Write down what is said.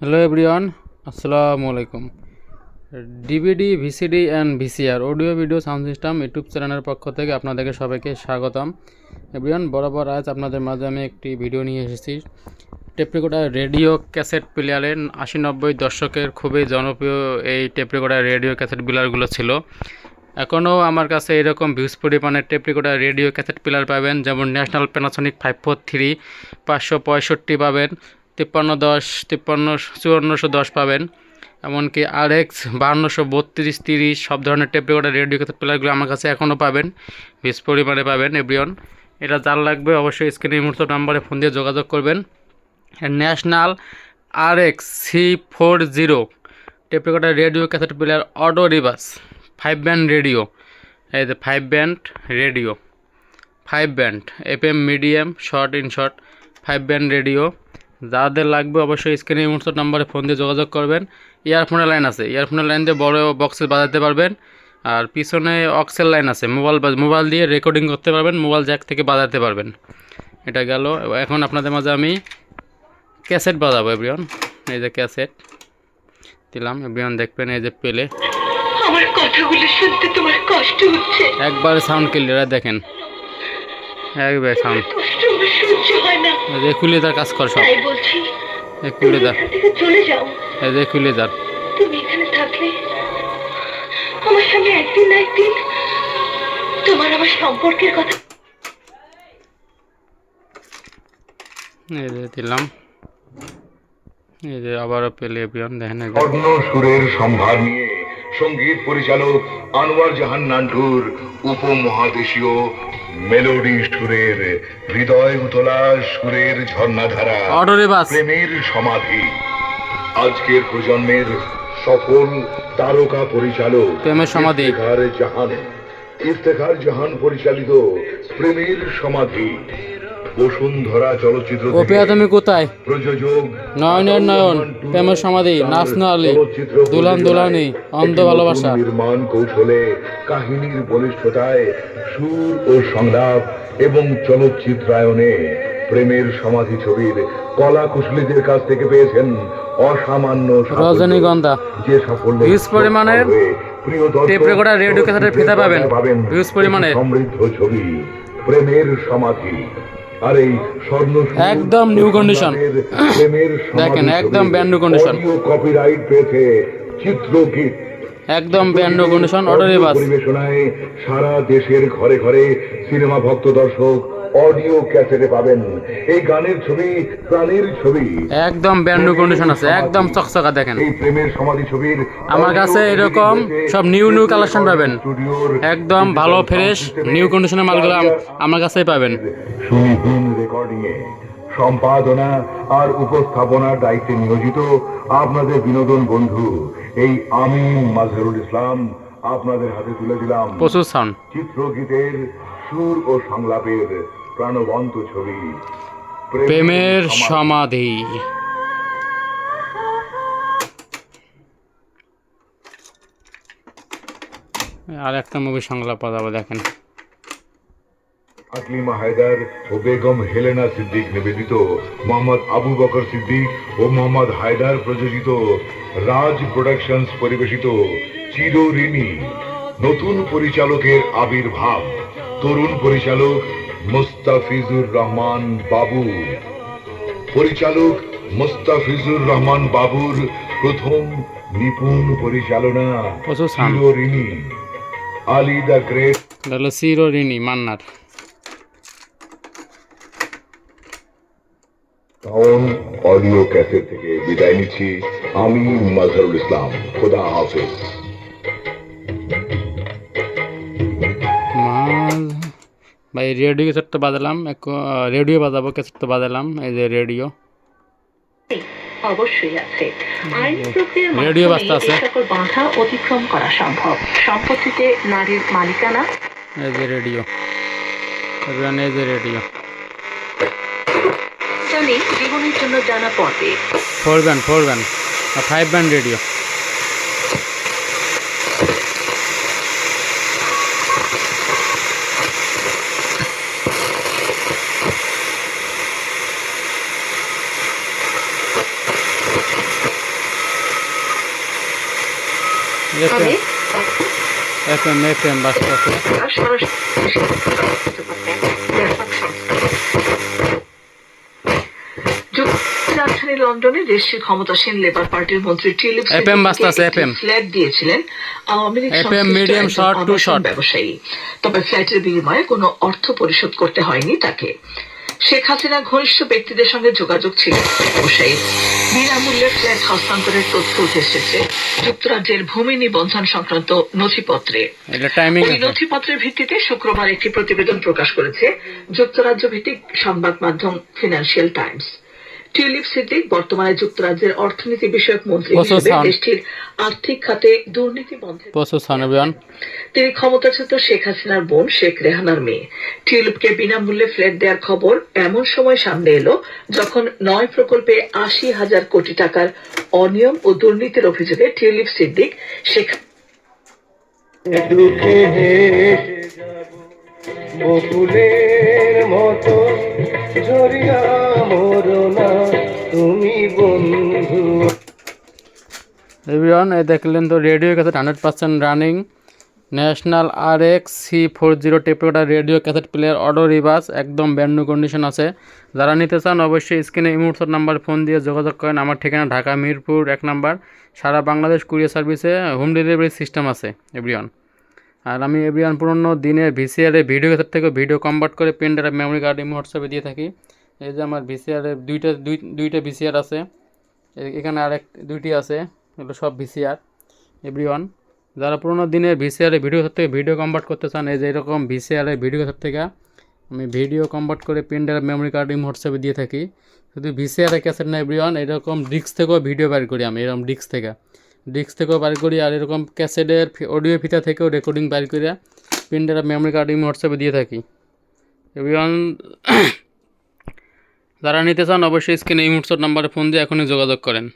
Hello everyone আসসালামু আলাইকুম DVD VCD and VCR audio video sound system YouTube চ্যানেলের পক্ষ থেকে আপনাদেরকে সবাইকে স্বাগতম। এভরিওয়ান বরাবর আজ আপনাদের মাঝে আমি একটি ভিডিও নিয়ে এসেছি। টেপ রেকর্ডার রেডিও ক্যাসেট প্লেয়ারের আশি নব্বই দশকের খুবই জনপ্রিয় এই টেপ রেকর্ডার রেডিও ক্যাসেট প্লেয়ারগুলো ছিল। এখনও আমার কাছে এরকম ভিউজ পরিমাণের tape recorder radio cassette player পাবেন, যেমন National Panasonic five four three পাঁচশো পঁয়ষট্টি পাবেন তিপ্পান্ন দশ, তিপ্পান্ন, চুয়ান্নশো দশ পাবেন। এমনকি আর এক্স বাহান্নশো বত্রিশ, তিরিশ, সব ধরনের টেপ রেকর্ডার রেডিও প্লেয়ারগুলো আমার কাছে এখনও পাবেন। বেশ পরিমাণে পাবেন, এভরিওন। এটা যার লাগবে অবশ্যই স্ক্রিনে এই মুহূর্ত নাম্বারে ফোন দিয়ে যোগাযোগ করবেন। National R X C four zero, tape recorder radio cassette player auto reverse, five band radio. এই যে five band radio, five band F M medium, short in short, five band radio. যাদের লাগবে অবশ্যই স্ক্রিনে মুহূর্ত নাম্বারে ফোন দিয়ে যোগাযোগ করবেন। ইয়ারফোনের লাইন আছে ইয়ারফোনের লাইন দিয়ে বড় বক্সে বাজাতে পারবেন। আর পিছনে অক্সেল লাইন আছে মোবাইল মোবাইল দিয়ে রেকর্ডিং করতে পারবেন মোবাইল জ্যাক থেকে বাজাতে পারবেন। এটা গেল। এখন আপনাদের মাঝে আমি ক্যাসেট বাজাবো এভরিওয়ান। এই যে ক্যাসেট দিলাম। এভরিওয়ান দেখবেন এই যে পেলে। আমার কথাগুলো শুনতে তোমার কষ্ট হচ্ছে। একবার সাউন্ড ক্লিয়ার দেখেন। একবার সাউন্ড তার কাজ কর সব। তাই বলছি এই খুলে দার চলে যাও। এই যে খুলে দার তুমি এখানে থাকলে আমার সঙ্গে একদিন না একদিন তোমার আমার সম্পর্কের কথা এই দিলাম। এই যে আবারও পেলে এভরিওয়ান দেখেন সুরের সম্ভার নিয়ে সংগীত পরিচালক আনোয়ার জাহান নান্টুর উপমহাদেশীয় মেলোডি সুরের হৃদয় উতলা সুরের ঝর্ণাধারা প্রেমের সমাধি। আজকের প্রজন্মের সফল তারকা পরিচালক প্রেমের সমাধি। জাহান ইফতেখার জাহান পরিচালিত প্রেমের সমাধি। বসুন্ধরা চলচ্চিত্র তুমি কোথায়? প্রযোজক নয়নের নয়ন প্রেমের সমাধি নাচনা আলী দুলান দুলানি অন্ধ ভালোবাসা। নির্মাণ কৌশলে কাহিনীর বলিষ্ঠতায় সুর ও সংলাপ এবং চলচ্চিত্রায়নে প্রেমের সমাধি ছবির কলা কুশলীদের কাছ থেকে পেয়েছেন অসামান্য রজনীগন্ধা। যে সাফল্য পরিমাণের recorder, radio cassette এর ফিতা পাবেন। পরিমাণের। সমৃদ্ধ ছবি প্রেমের সমাধি। আর এই স্বর্ণ একদম নিউ কন্ডিশন দেখেন, একদম ব্যান্ড নিউ কন্ডিশন কপিরাইট পেয়েছে চিত্রগীত একদম ব্যান্ড কন্ডিশন অর্ডারে বাস পরিবেশনায় সারা দেশের ঘরে ঘরে সিনেমা ভক্ত দর্শক অডিও ক্যাসেটে পাবেন। এই গানের ছবি প্রাণের ছবি। একদম ব্যান্ড কন্ডিশন আছে একদম চকচকা দেখেন। এই প্রেমের সমাধি ছবির আমার কাছে এরকম সব নিউ নিউ কালেকশন পাবেন। একদম ভালো ফ্রেশ নিউ কন্ডিশনের মালগুলো আমার কাছেই পাবেন। রেকর্ডিং এ সম্পাদনা আর উপস্থাপনার দায়িত্বে নিয়োজিত আপনাদের বিনোদন বন্ধু এই আমি মাজহারুল ইসলাম আপনাদের হাতে তুলে দিলাম প্রচুর সাউন্ড চিত্রগীতের সুর ও সংলাপের প্রাণবন্ত ছবি। প্রেমের সমাধি। আর একটা মুভি সংলাপ পাওয়া দেখেন। আকলিমা হায়দার ও বেগম হেলেনা সিদ্দিক নিবেদিত মোহাম্মদ আবু বকর সিদ্দিক ও মোহাম্মদ হায়দার প্রযোজিত রাজ প্রোডাকশনস পরিবেশিত চিরঋণী নতুন পরিচালকের আবির্ভাব। তরুণ পরিচালক মুস্তাফিজুর রহমান বাবু। পরিচালক মুস্তাফিজুর রহমান বাবুর প্রথম নিপুণ পরিচালনা। Chirorini Ali the great. হলো চিরঋণী মান্নার। টাউন অডিও ক্যাসেট থেকে বিদায় নিচ্ছি। আমি মাজহারুল ইসলাম। খোদা হাফেজ। ভাই রেডিও ক্যাসেট তো বাজালাম রেডিও বাজাবো ক্যাসেট তো বাজালাম এই যে রেডিও। অবশ্যই আছে। আইন প্রক্রিয়ার রেডিও মাধ্যমে আছে। এই সকল বাধা অতিক্রম করা সম্ভব। সম্পত্তিতে নারীর মালিকানা। এই যে রেডিও। এবার এই যে রেডিও। জীবনের জন্য জানা পথে। Four band four band five band radio. আমি? এফ এম বাজতেছে সরাসরি ব্যাপক সংস্থা। রাজধানী লন্ডনে দেশটির ক্ষমতাসীন লেবার পার্টির মন্ত্রী টিলিপ FM বাজতাছে, FM ফ্ল্যাট দিয়েছিলেন। আওয়ামী লীগ একজন short to অনশন short। ব্যবসায়ী। তবে ফ্ল্যাটের বিনিময়ে কোনো অর্থ পরিশোধ করতে হয়নি তাকে। শেখ হাসিনা ঘনিষ্ঠ ব্যক্তিদের সঙ্গে যোগাযোগ ছিল। বিনামূল্যে ফ্ল্যাট হস্তান্তরের তথ্য উঠে এসেছে। যুক্তরাজ্যের ভূমি নিবন্ধন সংক্রান্ত নথিপত্রে। ওই নথিপত্রের ভিত্তিতে শুক্রবার একটি প্রতিবেদন প্রকাশ করেছে যুক্তরাজ্য ভিত্তিক সংবাদ মাধ্যম ফিনান্সিয়াল টাইমস। টিউলিপ সিদ্দিক বর্তমানে যুক্তরাজ্যের অর্থনীতি বিষয়ক মন্ত্রী হিসেবে দেশটির আর্থিক খাতে দুর্নীতি বন্ধে তিনি ক্ষমতাচ্যুত শেখ হাসিনার বোন শেখ রেহানার মেয়ে টিউলিপকে বিনামূল্যে ফ্ল্যাট দেওয়ার খবর এমন সময় সামনে এলো যখন নয় প্রকল্পে আশি হাজার কোটি টাকার অনিয়ম ও দুর্নীতির অভিযোগে টিউলিপ সিদ্দিক শেখ বকুলের ঝরিয়া এই দেখলেন তো radio cassette hundred percent running. National R X C four zero টেপটা radio cassette player auto reverse, একদম ব্যান্ড কন্ডিশন আছে। যারা নিতে চান, অবশ্যই স্ক্রিনে ইমোটসর নাম্বার, ফোন দিয়ে যোগাযোগ করেন। আমার ঠিকানা ঢাকা মিরপুর, এক নাম্বার। সারা বাংলাদেশ কুরিয়ার সার্ভিসে হোম ডেলিভারি সিস্টেম আছে, এভরিওয়ান। আর আমি এভরিওয়ান পুরনো দিনের ভিসিআরে ভিডিও থেকে ভিডিও কনভার্ট করে pen drive memory card imo হোয়াটসঅ্যাপে দিয়ে থাকি। এই যে আমার ভিসিআরে দুইটা, দুই, দুইটা ভিসিআর আছে। এখানে আরেক, দুইটি আছে। এগুলো সব ভিসিআর এভরিওয়ান, যারা পুরোনো দিনের ভিসিআরে ভিডিও থেকে ভিডিও কনভার্ট করতে চান, এই যে এরকম ভিসিআরে ভিডিও থেকে আমি ভিডিও কনভার্ট করে pen drive memory card imo হোয়াটসঅ্যাপে দিয়ে থাকি। শুধু ভিসিআরে ক্যাসেট না, এভরিওয়ান, এরকম ডিস্ক থেকেও ভিডিও বের করি আমি, এরকম ডিস্ক থেকে। ডিস্ক থেকেও বার করি আর এরকম ক্যাসেটের অডিও ফিতা থেকেও রেকর্ডিং বার করে ড্রাইভ মেমোরি কার্ড আমি হোয়াটসঅ্যাপে দিয়ে থাকি। এবং যারা নিতে চান অবশ্যই স্ক্রিনে এই ইমোটসর নাম্বারে ফোন দিয়ে এখনই যোগাযোগ করেন।